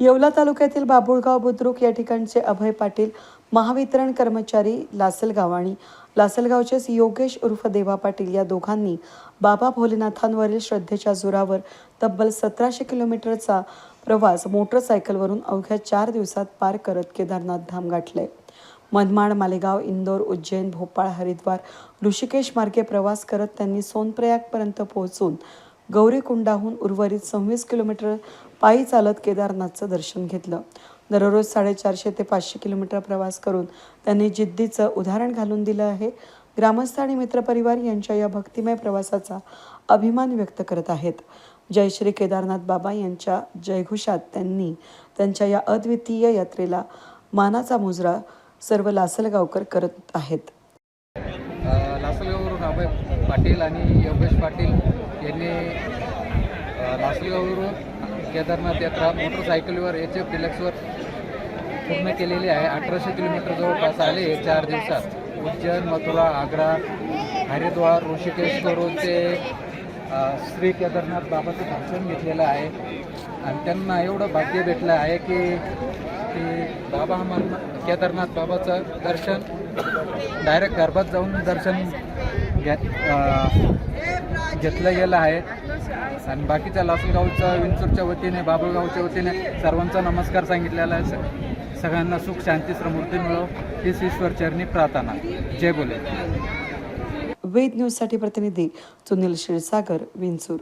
येवला तालुक्यातील बाबुळगाव बुद्रुक या ठिकाणचे अभय पाटील महावितरण कर्मचारी लासलगाव आणि लासलगावचेच योगेश उर्फ देवा पाटील या दोघांनी बाबा भोलेनाथांवरील श्रद्धेच्या जोरावर तब्बल सतराशे किलोमीटरचा प्रवास मोटरसायकलवरून अवघ्या चार दिवसात पार करत केदारनाथ धाम गाठले. मनमाड मालेगाव इंदोर उज्जैन भोपाळ हरिद्वार ऋषिकेश मार्गे प्रवास करत त्यांनी सोनप्रयागपर्यंत पोहोचून गौरीकुंडाहून उर्वरित सव्वीस किलोमीटर पायी चालत केदारनाथचं दर्शन घेतलं. दररोज साडेचारशे ते पाचशे किलोमीटर प्रवास करून त्यांनी जिद्दीचं उदाहरण घालून दिलं आहे. ग्रामस्थ आणि मित्रपरिवार यांच्या या भक्तिमय प्रवासाचा अभिमान व्यक्त करत आहेत. जय श्री केदारनाथ बाबा यांच्या जयघोषात त्यांनी त्यांच्या या अद्वितीय यात्रेला मानाचा मुजरा सर्व लासलगावकर करत आहेत. लासलगाववरून अभय पाटील आणि योगेश पाटील यांनी अ, लासलगाववरून केदारनाथ यात्रा मोटरसायकलीवर एच एफ डिलक्सवर पूर्ण केलेली आहे. अठराशे किलोमीटर जवळपास आले हे चार दिवसात. उज्जैन मथुरा आग्रा हरिद्वार ऋषिकेश करून ते श्री केदारनाथ बाबाचं दर्शन घेतलेलं आहे. आणि त्यांना एवढं भाग्य भेटलं आहे की की बाबा केदारनाथ बाबाचं दर्शन डायरेक्ट गर्भात जाऊन दर्शन घेत घेतलं गेलं आहे. आणि बाकीच्या लासलगावच्या विंचूरच्या वतीने बाबुळगावच्या वतीने सर्वांचा नमस्कार सांगितलेला आहे. सगळ्यांना सुख शांती समृद्धी मिळो. हीच ईश्वर चरणी प्रार्थना. जय बोले. वेद न्यूजसाठी प्रतिनिधी सुनील क्षीरसागर विंचूर.